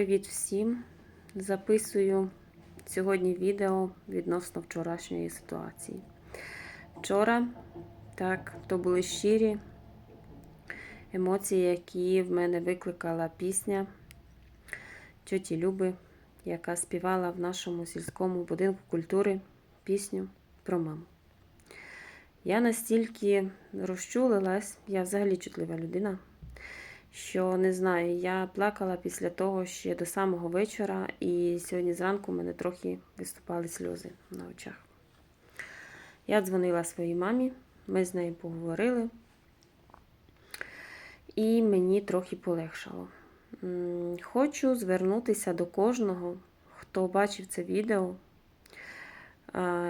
привіт всім! Записую сьогодні відео відносно вчорашньої ситуації. Вчора, так, то були щирі емоції, які в мене викликала пісня тьоті Люби, яка співала в нашому сільському будинку культури пісню про маму. Я настільки розчулилась, я взагалі чутлива людина що не знаю, я плакала після того ще до самого вечора, і сьогодні зранку в мене трохи виступали сльози на очах. Я дзвонила своїй мамі, ми з нею поговорили, і мені трохи полегшало. Хочу звернутися до кожного, хто бачив це відео,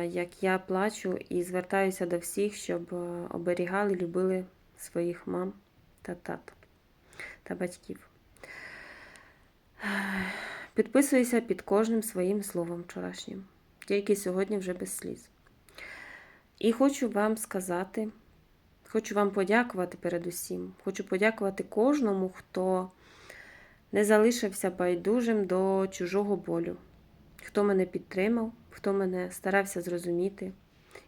як я плачу, і звертаюся до всіх, щоб е, оберігали, любили своїх мам та тат та батьків. Підписуюся під кожним своїм словом вчорашнім, тільки сьогодні вже без сліз. І хочу вам сказати, хочу вам подякувати передусім. Хочу подякувати кожному, хто не залишився байдужим до чужого болю, хто мене підтримав, хто мене старався зрозуміти,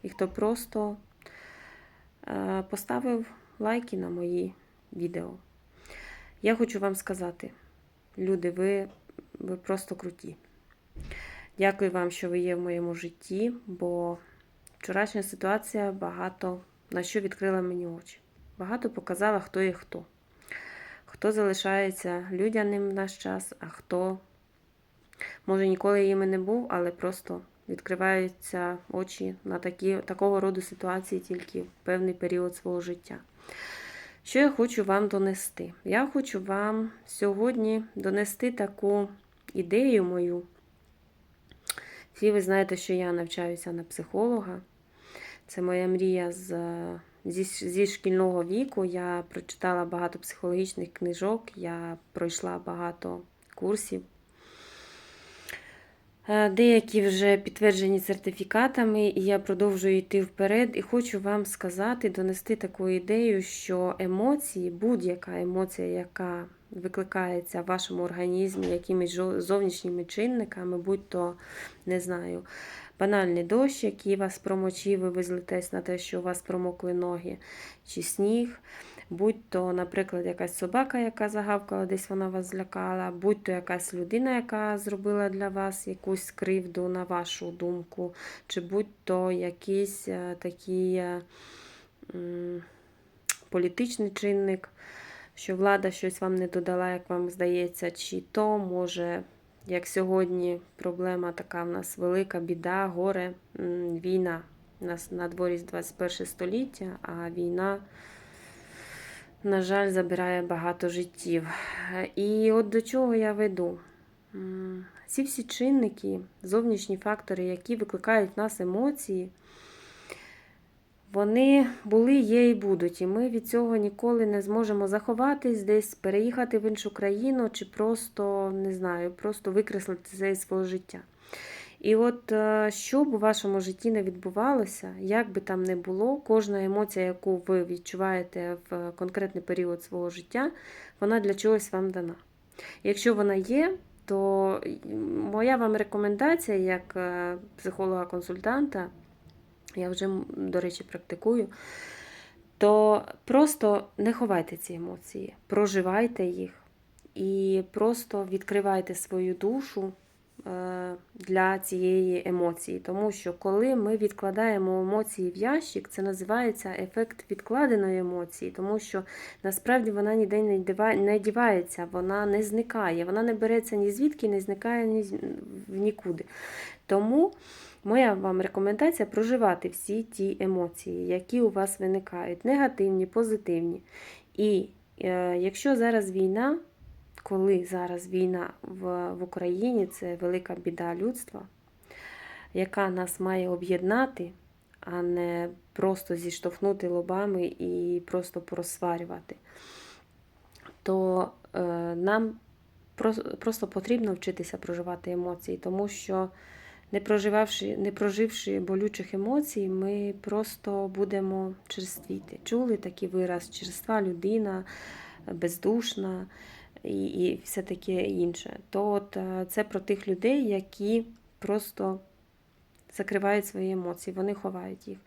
і хто просто е, поставив лайки на мої відео. Я хочу вам сказати, люди, ви, ви просто круті. Дякую вам, що ви є в моєму житті, бо вчорашня ситуація багато на що відкрила мені очі. Багато показала, хто є хто. Хто залишається людяним в наш час, а хто, може, ніколи їм не був, але просто відкриваються очі на такі, такого роду ситуації тільки в певний період свого життя. Що я хочу вам донести? Я хочу вам сьогодні донести таку ідею мою. Всі ви знаєте, що я навчаюся на психолога. Це моя мрія з, зі, зі шкільного віку. Я прочитала багато психологічних книжок, я пройшла багато курсів. Е, Деякі вже підтверджені сертифікатами, і я продовжую йти вперед. І хочу вам сказати, донести таку ідею, що емоції, будь-яка емоція, яка викликається в вашому організмі якимись зовнішніми чинниками, будь то, не знаю, банальний дощ, який вас промочив, ви визлитесь на те, що у вас промокли ноги, чи сніг будь-то, наприклад, якась собака, яка загавкала, десь вона вас злякала, будь-то якась людина, яка зробила для вас якусь кривду, на вашу думку, чи будь-то якийсь е, такий е, політичний чинник, що влада щось вам не додала, як вам здається, чи то може. Як сьогодні проблема така в нас велика біда, горе, війна. У нас на дворі 21 століття, а війна на жаль, забирає багато життів. І от до чого я веду? Ці всі чинники, зовнішні фактори, які викликають в нас емоції, вони були, є і будуть. І ми від цього ніколи не зможемо заховатись, десь переїхати в іншу країну, чи просто, не знаю, просто викреслити це із свого життя. І от е, що б у вашому житті не відбувалося, як би там не було, кожна емоція, яку ви відчуваєте в конкретний період свого життя, вона для чогось вам дана. Якщо вона є, то моя вам рекомендація як е, психолога-консультанта, я вже, до речі, практикую, то просто не ховайте ці емоції, проживайте їх і просто відкривайте свою душу. Е, для цієї емоції. Тому що, коли ми відкладаємо емоції в ящик, це називається ефект відкладеної емоції, тому що насправді вона ніде не дівається, вона не зникає, вона не береться ні звідки, не зникає ні в нікуди. Тому. Моя вам рекомендація проживати всі ті емоції, які у вас виникають, негативні, позитивні. І е, якщо зараз війна, коли зараз війна в, в Україні, це велика біда людства, яка нас має об'єднати, а не просто зіштовхнути лобами і просто просварювати, то е, нам просто потрібно вчитися проживати емоції, тому що не проживавши, не проживши болючих емоцій, ми просто будемо черствіти. Чули такий вираз черства людина, бездушна. І, і все таке інше. То от е, це про тих людей, які просто закривають свої емоції, вони ховають їх.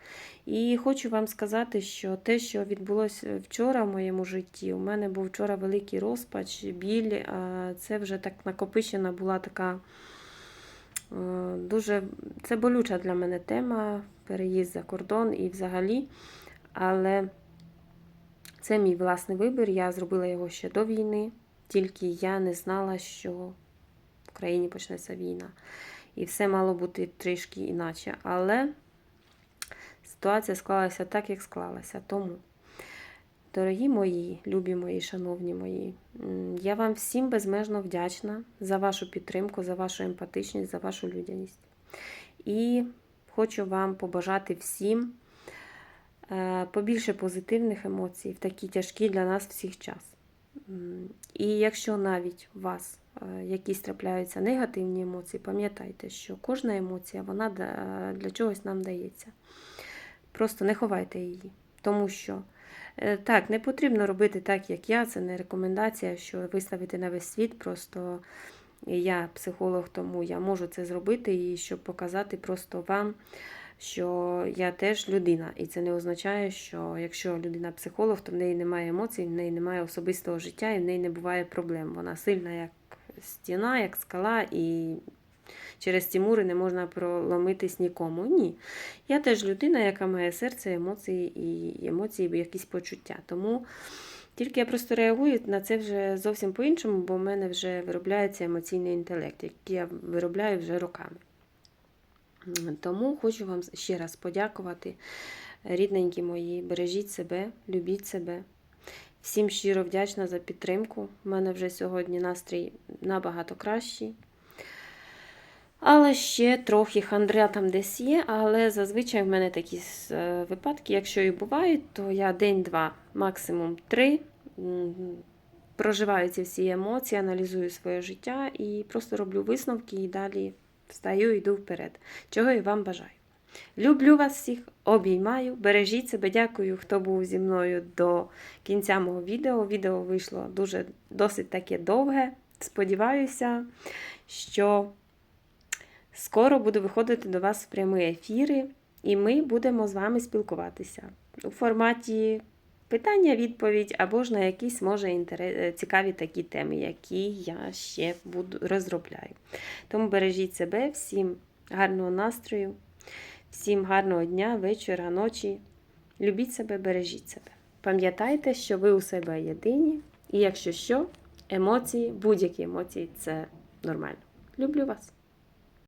І хочу вам сказати, що те, що відбулося вчора в моєму житті, у мене був вчора великий розпач, біль. Це вже так накопичена була така е, дуже це болюча для мене тема, переїзд за кордон і взагалі. Але це мій власний вибір. Я зробила його ще до війни, тільки я не знала, що в країні почнеться війна. І все мало бути трішки іначе. Але ситуація склалася так, як склалася. Тому, дорогі мої, любі мої, шановні мої, я вам всім безмежно вдячна за вашу підтримку, за вашу емпатичність, за вашу людяність. І хочу вам побажати всім е, побільше позитивних емоцій в такий тяжкий для нас всіх час. І якщо навіть у вас е, якісь трапляються негативні емоції, пам'ятайте, що кожна емоція вона для чогось нам дається. Просто не ховайте її. Тому що е, так, не потрібно робити так, як я. Це не рекомендація, що виставити на весь світ. Просто я психолог, тому я можу це зробити і щоб показати просто вам, що я теж людина. І це не означає, що якщо людина психолог, то в неї немає емоцій, в неї немає особистого життя і в неї не буває проблем. Вона сильна, як стіна, як скала, і через ці мури не можна проломитись нікому. Ні. Я теж людина, яка має серце, емоції і емоції, якісь почуття. Тому тільки я просто реагую на це вже зовсім по-іншому, бо в мене вже виробляється емоційний інтелект, який я виробляю вже роками. Тому хочу вам ще раз подякувати, рідненькі мої, бережіть себе, любіть себе. Всім щиро вдячна за підтримку. У мене вже сьогодні настрій набагато кращий. Але ще трохи хандра там десь є, але зазвичай в мене такі е, випадки, якщо і бувають, то я день-два, максимум три. Проживаю ці всі емоції, аналізую своє життя і просто роблю висновки і далі встаю і йду вперед. Чого і вам бажаю. Люблю вас всіх, обіймаю, бережіть себе, дякую, хто був зі мною до кінця мого відео. Відео вийшло дуже досить таке довге. Сподіваюся, що скоро буду виходити до вас в прямі ефіри, і ми будемо з вами спілкуватися у форматі питання-відповідь або ж на якісь, може, інтере- цікаві такі теми, які я ще буду розробляю. Тому бережіть себе, всім гарного настрою, всім гарного дня, вечора, ночі. Любіть себе, бережіть себе. Пам'ятайте, що ви у себе єдині, і якщо що, емоції, будь-які емоції це нормально. Люблю вас.